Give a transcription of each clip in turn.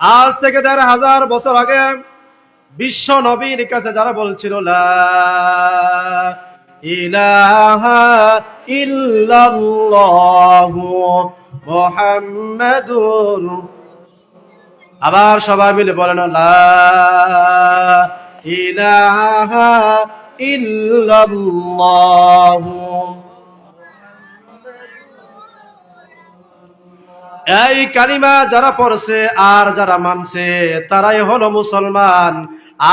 আজ থেকে দেড় হাজার বছর আগে বিশ্ব নবীর কাছে যারা বলছিল ইলাহা ইল্লাল্লাহু মুহাম্মাদুর আবার সবাই মিলে বলেন লা ইলাহা ইল্লাল্লাহু এই কালিমা যারা পড়ছে আর যারা মানছে, তারাই হলো মুসলমান।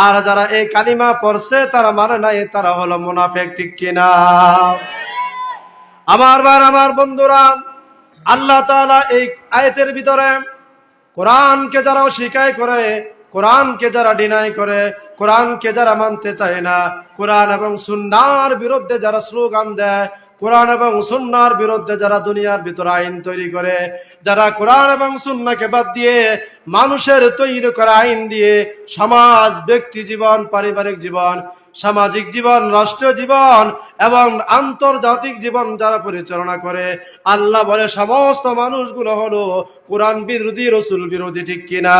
আর যারা এই কালিমা পড়ছে, তারা মানে নাই, তারা হলো মুনাফেক, ঠিক কিনা আমার বার আমার বন্ধুরা, আল্লাহ তাআলা এই আয়তের ভিতরে কোরআনকে যারা অস্বীকার করে, কোরআনকে যারা ডিনাই করে, কোরআনকে যারা মানতে চায় না, কোরআন এবং সুন্নার বিরুদ্ধে যারা স্লোগান দেয় কোরআন এবং সুন্নার বিরুদ্ধে যারা দুনিয়ার ভিতরে আইন তৈরি করে, যারা কোরআন এবং সুন্নাকে বাদ দিয়ে মানুষের তৈরি করা আইন দিয়ে সমাজ, ব্যক্তি জীবন, পারিবারিক জীবন, সামাজিক জীবন, রাষ্ট্রীয় জীবন এবং আন্তর্জাতিক জীবন যারা পরিচালনা করে, আল্লাহ বলে সমস্ত মানুষগুলো হলো কোরআন বিরোধী, রসুল বিরোধী, ঠিক কিনা?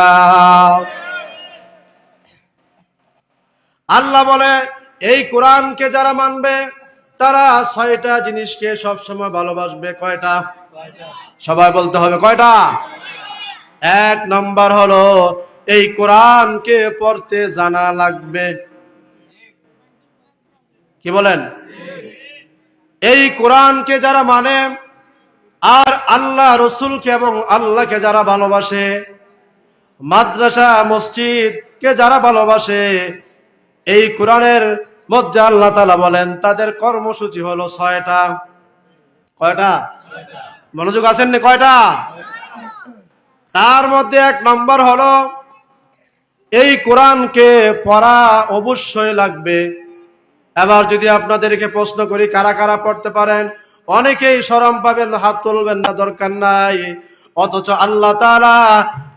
আল্লাহ বলে, এই কোরআনকে যারা মানবে তারা ছয়টা জিনিসকে সবসময় ভালোবাসবে, কয়টা? সবাই বলতে হবে কয়টা? এক নম্বর হলো, এই কোরআনকে পড়তে জানা লাগবে। কি বলেন? এই কোরআনকে যারা মানে আর আল্লাহ রসুলকে এবং আল্লাহকে যারা ভালোবাসে, মাদ্রাসা, মসজিদকে যারা ভালোবাসে, এই কোরআনের মধ্যে আল্লাহ তালা বলেন, তাদের কর্মসূচি হলো ছয়টা। কয়টা? মনোযোগ আছেন নি কয়টা? তার মধ্যে এক নম্বর হলো, এই কোরআনকে পড়া অবশ্যই লাগবে। এবার যদি আপনাদেরকে প্রশ্ন করি, কারা কারা পড়তে পারেন? অনেকেই সরম পাবেন, হাত তুলবেন না, দরকার নাই। অথচ আল্লাহ তাআলা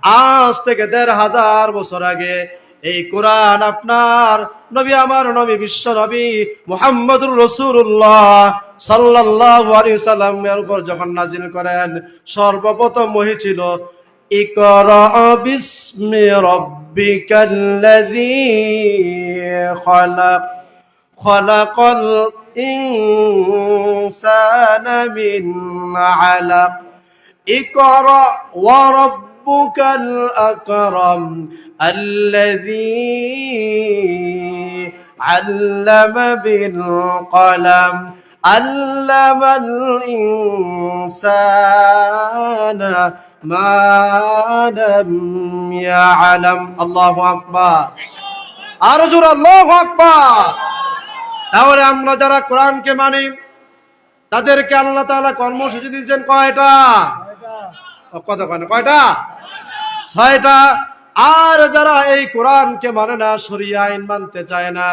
আজ থেকে দেড় হাজার বছর আগে এই কোরআন আপনার নবী আমার নবী বিশ্ব নবী মুহাম্মদুর রসুল্লাহ সাল্লাল্লাহু আলাইহি সাল্লামের উপর যখন নাজিল করেন সর্বপ্রথম ওহী ছিল ইকরা বিসমি রাব্বিকাল্লাযী খালাক خلق الإنسان من علق اقرأ وربك الأكرم الذي علم بالقلم علم الإنسان ما لم يعلم الله أكبر আরজুর আল্লাহ আকবার তাহলে আমরা যারা কোরআনকে মানি তাদেরকে আল্লাহ তাআলা কর্মসূচি দিয়েছেন কয়টা ও, কত কয় কয়টা ছয়টা। আর যারা এই কোরআনকে মানে না সরিয়া আইন মানতে চায় না,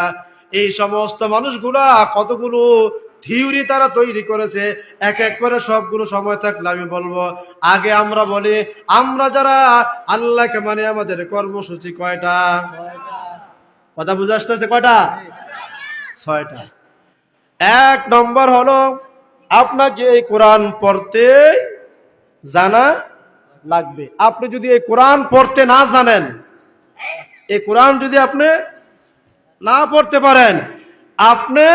এই সমস্ত মানুষগুলা কতগুলো থিওরি তারা তৈরি করেছে, এক এক করে সবগুলো সময় থাকলে আমি বলব, আগে আমরা বলি, আমরা যারা আল্লাহকে মানে আমাদের কর্মসূচি কয়টা? কথা বুঝে আসতেছে কয়টা? ছয়টা। এক নম্বর হলো আপনাকে এই কোরআন পড়তে জানা লাগবে। আপনি যদি এই কোরআন পড়তে না জানেন, এই কোরআন যদি আপনি না পড়তে পারেন, আপনি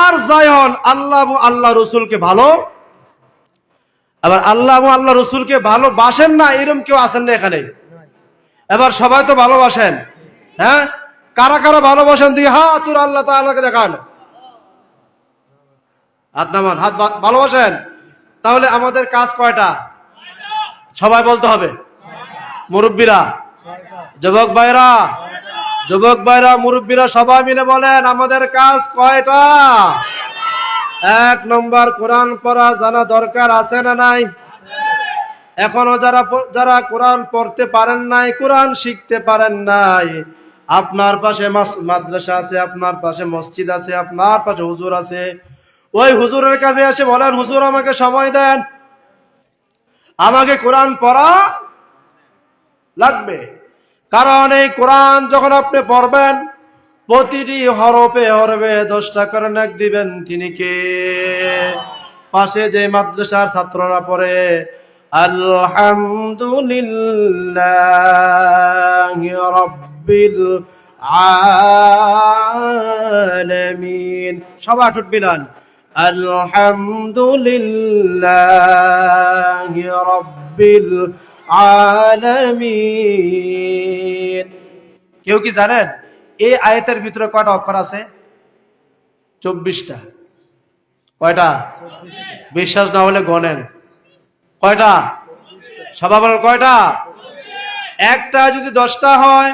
আর যাই হন, আল্লাহ আল্লাহ রসুলকে ভালো, এবার আল্লাহ আল্লাহ রসুলকে ভালোবাসেন না, এরম কেউ আছেন না এখানে। এবার সবাই তো ভালোবাসেন হ্যাঁ? কারা কারা ভালোবাসেন? দিয়ে হাত তোর আল্লাহ তাআলাকে দেখান। হাত নামান, হাত ভালোবাসেন? তাহলে আমাদের কাজ কয়টা? সবাই বলতে হবে। মুরব্বীরা, যুবক ভাইরা যুবক ভাইরা, মুরব্বীরা সবাই মিলে বলেন, আমাদের কাজ কয়টা? এক নম্বর, কোরআন পড়া জানা দরকার আছে না নাই? এখনও যারা যারা কোরআন পড়তে পারেন নাই, কোরআন শিখতে পারেন নাই, আপনার পাশে মাদ্রাসা আছে, আপনার পাশে মসজিদ আছে, আপনার পাশে হুজুর আছে। ওই হুজুরের কাছে এসে বলেন, হুজুর, আমাকে সময় দেন। আমাকে কোরআন পড়া লাগবে। কারণ এই কোরআন যখন আপনি পড়বেন, প্রতিটি হরফে হরফে দশটা করে নাক দিবেন তিনি কে? পাশে যে মাদ্রাসার ছাত্ররা পড়ে, আলহামদুলিল্লাহ রব্বিল আলামিন। সবাই ঠোঁট মিলান আলহামদুলিল্লাহি রব্বিল আলামিন। কেউ কি জানেন এই আয়াতের ভিতরে কয়টা অক্ষর আছে? চব্বিশটা। কয়টা? বিশ্বাস না হলে গণেন। কয়টা? সবাই বলেন কয়টা? একটা যদি দশটা হয়,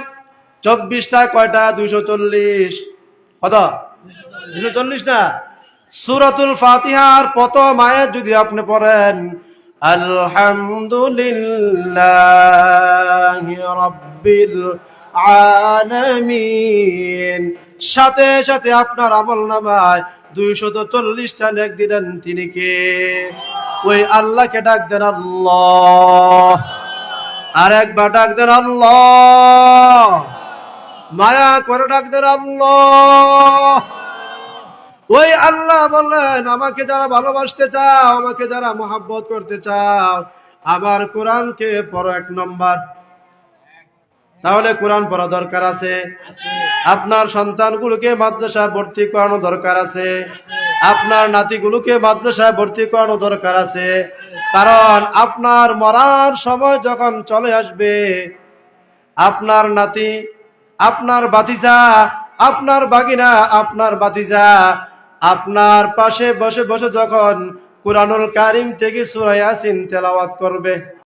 চব্বিশটা কয়টা? দুইশো চল্লিশ। কত? দুশো চল্লিশ না? সুরাতুল ফাতিহার প্রথম আয়াত যদি আপনি পড়েন, আলহামদুলিল্লাহ রব্বিল আলামিন। সাথে সাথে আপনার আমল নামায় দুইশত চল্লিশটা লেখ দিলেন তিনি কে? ওই আল্লাহকে ডাক দেন আল্লাহ। আর একবার ডাক দেন আল্লাহ। মায়া করে ডাক দেন আল্লাহ। আল্লাহ বললেন, আমাকে যারা ভালোবাসতে চাও, আমাকে যারা মোহাব্বত করতে চাও, আমার কোরআনকে পড়ো এক নম্বর। তাহলে কোরআন পড়া দরকার আছে। আপনার সন্তানগুলোকে মাদ্রাসা ভর্তি করানো দরকার আছে। আপনার নাতিগুলোকে মাদ্রাসায় ভর্তি করানো দরকার আছে। কারণ আপনার মরার সময় যখন চলে আসবে, আপনার নাতি, আপনার বাতিজা আপনার বাগিনা আপনার বাতিজা আপনার পাশে বসে বসে যখন কোরআনুল কারিম থেকে সুরাই আসিন তেলাওয়াত করবে।